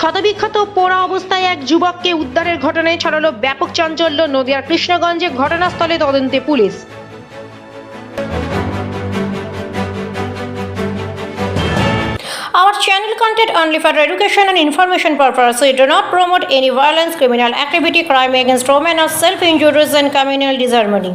ক্ষতবিক্ষত পোড়া অবস্থায় এক যুবককে উদ্ধারের ঘটনায় ছড়ালো ব্যাপক চাঞ্চল্য নদিয়ার কৃষ্ণগঞ্জে ঘটনাস্থলে তদন্তে police Our channel content only for education and information purpose. We do not promote any violence, criminal activity, crime against women, or self-injuries and communal disharmony.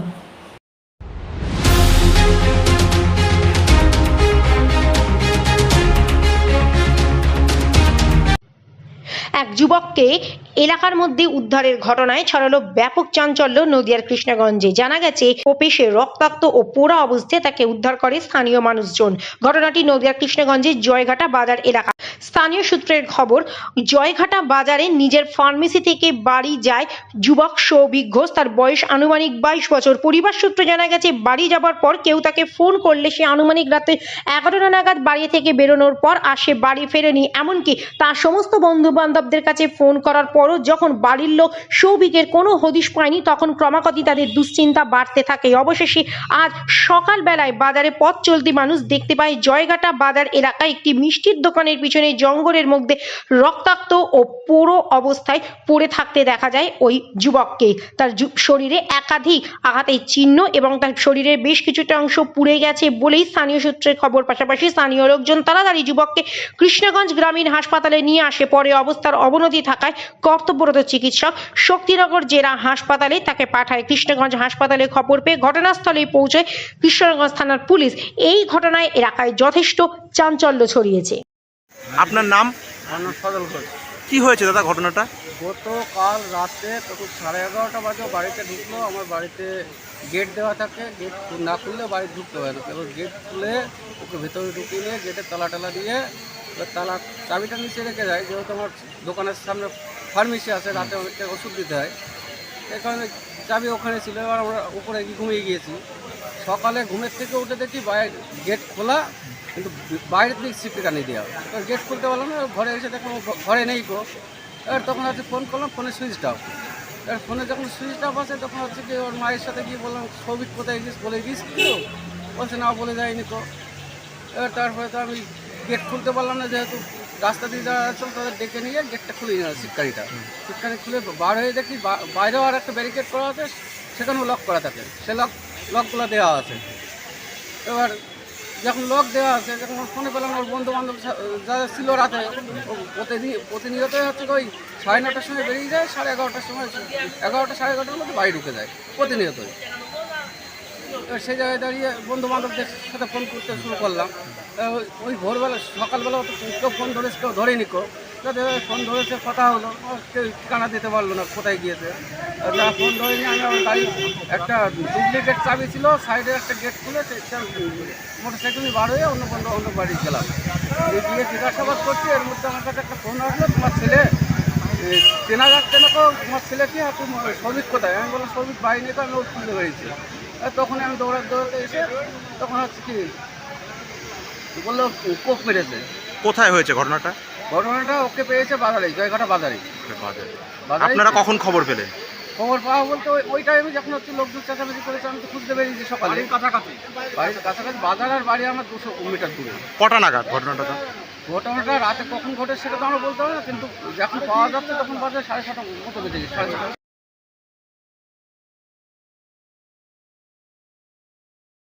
এক যুবককে এলাকার মধ্যে উদ্ধারের ঘটনায় ছড়ালো ব্যাপক চাঞ্চল্য নদিয়ার কৃষ্ণগঞ্জে। জানা গেছে, কোপেশে রক্তাক্ত ও পোড়া অবস্থায় তাকে উদ্ধার করে স্থানীয় মানুষজন। ঘটনাটি নদিয়ার কৃষ্ণগঞ্জের জয়ঘাটা বাজার এলাকা স্থানীয় সূত্রের খবর, জয়ঘাটা বাজারে নিজের ফার্মেসি থেকে বাড়ি যায় যুবক সৌভিক ঘোষ। তার বয়স আনুমানিক বাইশ বছর। পরিবার সূত্রে জানা গেছে, বাড়ি যাবার পর কেউ তাকে ফোন করলে সে আনুমানিক রাতে এগারোটা নাগাদ বাড়ি থেকে বেরোনোর পর আর সে বাড়ি ফেরেনি। এমনকি তার সমস্ত বন্ধু বান্ধবদের কাছে ফোন করার পরও যখন বাড়ির লোক সৌভিকের কোনো হদিশ পায়নি, তখন ক্রমাগতই তাদের দুশ্চিন্তা বাড়তে থাকে। অবশেষে আজ সকালবেলায় বাজারে পথ চলতি মানুষ দেখতে পায়, জয়ঘাটা বাজার এলাকায় একটি মিষ্টির দোকানের পিছনে জঙ্গলের মধ্যে রক্তাক্ত ও পুরো অবস্থায় পড়ে থাকতে দেখা যায় ওই যুবককে। তার শরীরে একাধিক আঘাতের চিহ্ন এবং তার শরীরের বেশ কিছুটা অংশ পুড়ে গেছে বলেই স্থানীয় সূত্রের খবর। পাশাপাশি স্থানীয় লোকজন তাড়াতাড়ি যুবককে কৃষ্ণগঞ্জ গ্রামীণ হাসপাতালে নিয়ে আসে। পরে অবস্থার অবনতি থাকায় কর্তব্যরত চিকিৎসক শক্তিনগর জেলা হাসপাতালে তাকে পাঠায়। কৃষ্ণগঞ্জ হাসপাতালে খবর পেয়ে ঘটনাস্থলে পৌঁছয় কৃষ্ণগঞ্জ থানার পুলিশ। এই ঘটনায় এলাকায় যথেষ্ট চাঞ্চল্য ছড়িয়েছে। আপনার নাম? আমার সদল ঘোষ। কি হয়েছে দাদা ঘটনাটা? গতকাল রাতে তখন সাড়ে এগারোটা বাজে বাড়িতে ঢুকলো আমার বাড়িতে গেট দেওয়া থাকে গেট না খুললে বাড়ি ঢুকতে হয় না। এবার গেট খুলে ওকে ভেতরে ঢুকিয়ে নিয়ে গেটে তালা টালা দিয়ে এবার তালা চাবিটা নিচে রেখে যায় যেহেতু আমার দোকানের সামনে ফার্মেসি আছে রাতে অনেকটা ওষুধ দিতে হয়। এই কারণে চাবি ওখানে ছিল এবার আমরা উপরে গিয়ে ঘুমিয়ে গিয়েছি। সকালে ঘুমের থেকে উঠে দেখি বাইরে গেট খোলা কিন্তু বাইরের দিকে সিপি কানি দেওয়া এবার গেট খুলতে পারলাম না, ঘরে এসে দেখলাম ঘরে নেই গো। এবার তখন হচ্ছে ফোন করলাম ফোনে সুইচ অফ এবার ফোনে যখন সুইচ অফ আছে তখন হচ্ছে কি ওর মায়ের সাথে গিয়ে বললাম, সৌভিক, কোথায় গিয়েছ বলে গিয়েছি তো। বলছে, না, বলে যায়নি তো। এবার তারপরে তো আমি গেট খুলতে পারলাম না, যেহেতু রাস্তা দিয়ে যারা আছে তাদের ডেকে নিয়ে গেটটা খুলে নিয়ে শিক্ষারিটা শিক্ষারি খুলে বার হয়ে দেখি বাইরেও আর একটা ব্যারিকেড করা আছে, সেখানেও লক করা থাকে। সে লক লকগুলো দেওয়া আছে। এবার যখন লোক দেওয়া আছে, যখন ফোনে পেলাম ওর বন্ধু বান্ধব যারা ছিল রাতে প্রতিনিয়তই হচ্ছে ওই সাড়ে নটার সময় বেরিয়ে যায়, সাড়ে এগারোটার সময় এগারোটা, সাড়ে এগারোটার মধ্যে বাড়ি ঢুকে যায়, প্রতিনিয়তই। এবার সেই জায়গায় দাঁড়িয়ে বন্ধু বান্ধবদের সাথে ফোন করতে শুরু করলাম। ওই- ভোরবেলা, সকালবেলা কেউ ফোন ধরে কেউ ধরেনি কেউ। যাদের ফোন ধরেছে, কথা হলো। কেউ ঠিকানা দিতে পারল না, কোথায় গিয়েছে। না ফোন ধরেনি, আমি আমার গাড়ি একটা ডুপ্লিকেট চাবি ছিল সাইডে একটা গেট খুলে মোটর সাইকেল বার হয়ে অন্য বন্ধু অন্য বাড়ি গেলাম। গিয়ে জিজ্ঞাসাবাদ করছি, এর মধ্যে আমার কাছে একটা ফোন আসলো, তোমার ছেলে চেনা যাচ্ছে না তো, তোমার ছেলে কি? তুমি, সৌভিক কোথায়? আমি বললাম বাড়ি নিয়ে তো, আমি বেরিয়েছি আর তখন আমি দৌড়াতে দৌড়াতে এসে তখন হচ্ছে কি, বলল, কোপ মেরেছে। কোথায় হয়েছে ঘটনাটা? ঘটনাটা ওকে পেয়েছে বাজারে জয়ঘাটা বাজারে। বাজারে আপনারা কখন খবর পেলেন? খবর পাওয়া বলতে ওই- টাইমে যখন হচ্ছে লোকজন চেঁচামেচি করেছে আমি তো খুঁজতে বেরিয়েছি সকালে। কাছাকাছি? বাড়ির কাছাকাছি বাজার আর বাড়ি আমার দুশো মিটার দূরে। কটা নাগাদ ঘটনাটা? ঘটনাটা রাতে কখন ঘটে সেটা তো আমরা বলতে পারি না কিন্তু যখন পাওয়া যাচ্ছে তখন বাজার সাড়ে ছটা মতো বেজে গেছে সাড়ে ছটা।